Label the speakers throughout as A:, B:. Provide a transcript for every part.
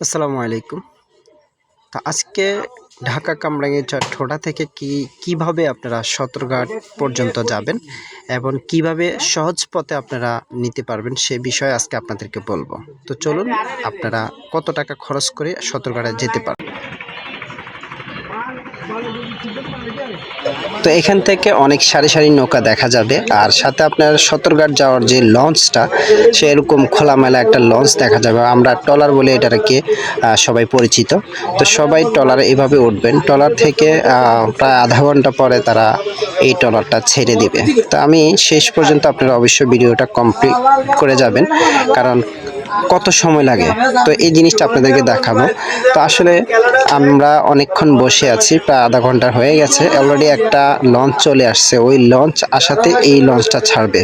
A: আসসালামু আলাইকুম। তা আজকে ঢাকা কামরাঙ্গি ঠোঁটা থেকে কি, কীভাবে আপনারা সতর্ঘাট পর্যন্ত যাবেন এবং কীভাবে সহজ পথে আপনারা নিতে পারবেন সে বিষয়ে আজকে আপনাদেরকে বলব। তো চলুন, আপনারা কত টাকা খরচ করে সতর্ঘাটে যেতে পারবেন? তো এখান থেকে অনেক সারি সারি নৌকা দেখা যাবে। আর সাথে আপনার সতর্ঘাট যাওয়ার যে লঞ্চটা সে এরকম খোলামেলা একটা লঞ্চ দেখা যাবে। আমরা টলার বলে এটাকে সবাই পরিচিত। তো সবাই টলারে এভাবে উঠবেন। টলার থেকে প্রায় আধা ঘণ্টা পরে তারা এই টলারটা ছেড়ে দিবে। তো আমি শেষ পর্যন্ত আপনারা অবশ্যই ভিডিওটা কমপ্লিট করে যাবেন। কারণ কত সময় লাগে? তো এই জিনিসটা আপনাদেরকে দেখাবো। তো আসলে আমরা অনেকক্ষণ বসে আছি, প্রায় আধা ঘণ্টা হয়ে গেছে। অলরেডি একটা লঞ্চ চলে আসছে। ওই লঞ্চ আসাতে এই লঞ্চটা ছাড়বে।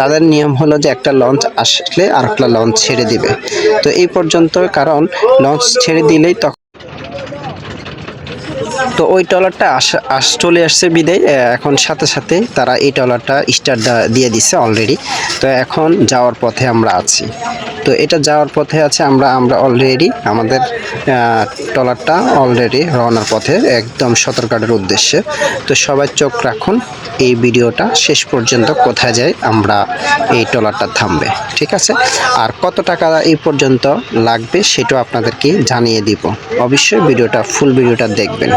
A: তাদের নিয়ম হলো যে একটা লঞ্চ আসলে আর একটা লঞ্চ ছেড়ে দিবে। তো এই পর্যন্ত কারণ লঞ্চ ছেড়ে দিলেই তখন তো ওই ট্রলারটা আসা চলে আসছে বিদায়। এখন সাথে সাথে তারা এই ট্রলারটা স্টার্ট দিয়ে দিচ্ছে অলরেডি তো এখন যাওয়ার পথে আমরা আছি। তো এটা যাওয়ার পথে আছে, আমরা আমরা অলরেডি আমাদের ট্রলারটা অলরেডি রওনার পথে একদম সতর্কাটের উদ্দেশ্যে। তো সবাই চোখ রাখুন, এই ভিডিওটা শেষ পর্যন্ত কোথায় যায় আমরা এই ট্রলারটা থামবে, ঠিক আছে? আর কত টাকা এই পর্যন্ত লাগবে সেটাও আপনাদেরকে জানিয়ে দিব। অবশ্যই ভিডিওটা ফুল ভিডিওটা দেখবেন।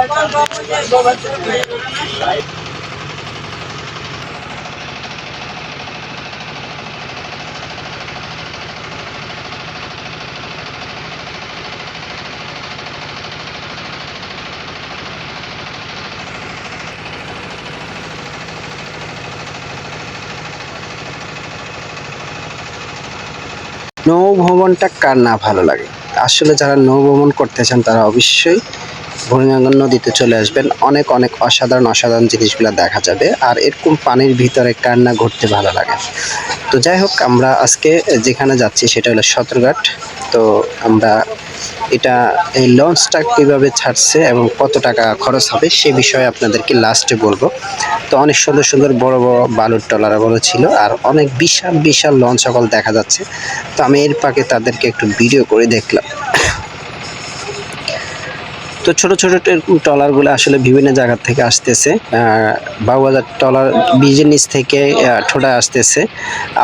A: নৌ ভ্রমণটা কার না ভালো লাগে? আসলে যারা নৌভ্রমণ করতে চান তারা অবশ্যই ভরিঙ্গা নদীতে চলে আসবেন। অনেক অনেক অসাধারণ অসাধারণ জিনিসগুলো দেখা যাবে আর এরকম পানির ভিতরে কান্না ঘুরতে ভালো লাগে। তো যাই হোক, আমরা আজকে যেখানে যাচ্ছি সেটা হলো সতর্ঘাট তো আমরা এটা, এই লঞ্চটা কীভাবে ছাড়ছে এবং কত টাকা খরচ হবে সে বিষয়ে আপনাদেরকে লাস্টে বলব। তো অনেক সুন্দর সুন্দর বড় বড় বালুর টলারগুলো ছিল আর অনেক বিশাল বিশাল লঞ্চ সকল দেখা যাচ্ছে। তো আমি এর পাকে তাদেরকে একটু ভিডিও করে দেখলাম। তো ছোট ছোট ট্রলারগুলো আসলে বিভিন্ন জায়গা থেকে আসতেছে। আহ, বাবুবাজার ট্রলার বীজের নিচ থেকে ঠোঁটা আসতেছে।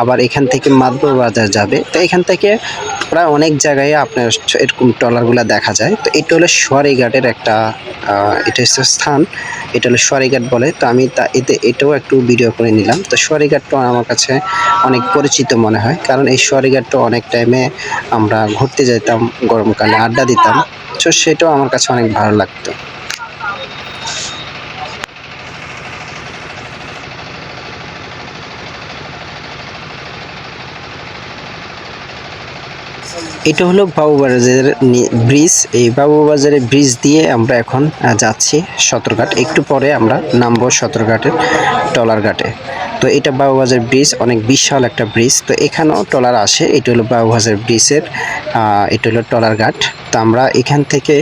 A: আবার এখান থেকে মাদবর বাজার যাবে। তো এখান থেকে প্রায় অনেক জায়গায় আপনার এরকম ট্রলারগুলো দেখা যায়। তো এটা হলো সোয়ারিঘাটের একটা এটা হচ্ছে স্থান। এটা হলো সোয়ারিঘাট বলে। তো আমি তা এতে এটাও একটু ভিডিও করে নিলাম। তো সোয়ারিঘাটটা আমার কাছে অনেক পরিচিত মনে হয়। কারণ এই সোয়ারিঘাটটা অনেক টাইমে আমরা ঘুরতে যেতাম গরমকালে আড্ডা দিতাম। তো সেটাও আমার কাছে অনেক ভালো লাগতো। এটা হলো বাবুবাজারের নি- ব্রিজ। এই বাবুবাজারের ব্রিজ দিয়ে আমরা এখন যাচ্ছি সতরঘাট। একটু পরে আমরা নামবো সতরঘাটের, টলার ঘাটে। তো এটা বাবুবাজার ব্রিজ, অনেক বিশাল একটা ব্রিজ। তো এখানেও টলার আসে, এটা হলো বাবুবাজার ব্রিজের এটা হলো টলার ঘাট। তো আমরা এখান থেকে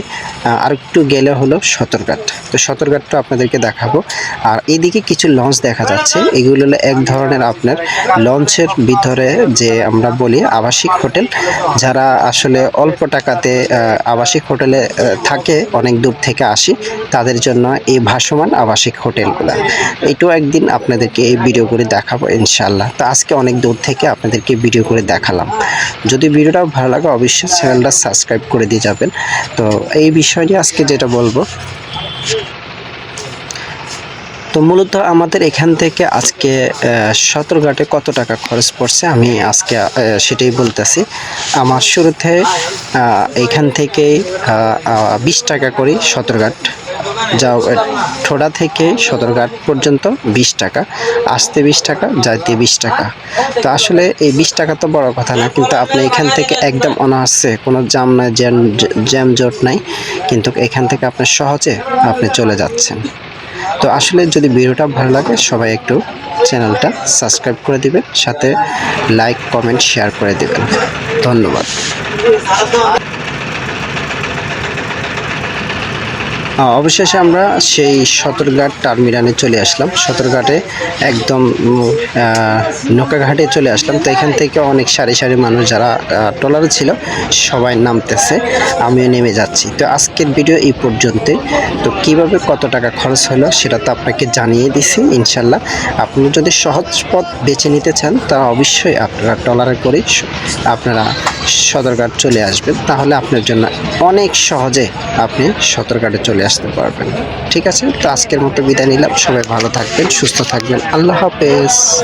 A: আর একটু গেলে হলো সতরঘাট। তো সতরঘাটটা আপনাদেরকে দেখাবো। আর এদিকে কিছু লঞ্চ দেখা যাচ্ছে, এগুলো হলো এক ধরনের আপনার লঞ্চের ভিতরে যে আমরা বলি আবাসিক হোটেল। যারা আসলে অল্প টাকাতে আবাসিক হোটেলে থাকে, অনেক দূর থেকে আসি, তাদের জন্য এই ভাসমান আবাসিক হোটেলগুলো। এটাও একদিন আপনাদেরকে এই ভিডিও করে দেখাবো ইনশাল্লাহ তো আজকে অনেক দূর থেকে আপনাদেরকে ভিডিও করে দেখালাম। যদি ভিডিওটা ভালো লাগে, অবশ্যই চ্যানেলটা সাবস্ক্রাইব করে দিয়ে যাবেন। তো এই বিষয় নিয়ে আজকে যেটা বলব তো মূলত আমাদের এখান থেকে আজকে সতর্ঘাটে কত টাকা খরচ পড়ছে আমি আজকে সেটাই বলতেছি। আমার শুরুতে এখান থেকে বিশ টাকা করি সতর্ঘাট। যাও আহ, ঠোড়া থেকে সদরঘাট পর্যন্ত বিশ টাকা আসতে বিশ টাকা যাইতে বিশ টাকা। তো আসলে এই বিশ টাকা তো বড় কথা না কিন্তু আপনি এখান থেকে একদম অনায়াসে কোনো জাম নাই জ্যাম জ্যাম জট নাই কিন্তু এখান থেকে আপনি সহজে আপনি চলে যাচ্ছেন। তো আসলে যদি ভিডিওটা ভালো লাগে, সবাই একটু চ্যানেলটা সাবস্ক্রাইব করে দিবেন, সাথে লাইক কমেন্ট শেয়ার করে দেবেন। ধন্যবাদ। অবশেষে আমরা সেই সতরঘাট টার্মিনালে চলে আসলাম। সতরঘাটে একদম নৌকাঘাটে চলে আসলাম। তো এখান থেকে অনেক সারি সারি মানুষ যারা ট্রলারে ছিল, সবাই নামতেছে। আমিও নেমে যাচ্ছি। তো আজকের ভিডিও এই পর্যন্তই। তো কীভাবে কত টাকা খরচ হলো সেটা তো আপনাকে জানিয়ে দিছি, ইনশাল্লাহ। আপনি যদি সহজ পথ বেছে নিতে চান, তা অবশ্যই আপনারা ট্রলারে করে আপনারা সদরঘাট চলে আসবেন, তাহলে আপনার জন্য অনেক সহজে আপনি সদরঘাটে চলে আসতে পারবেন। ঠিক আছে? তো আজকের মতো বিদায় নিলাম। সবাই ভালো থাকবেন, সুস্থ থাকবেন। আল্লাহ হাফেজ।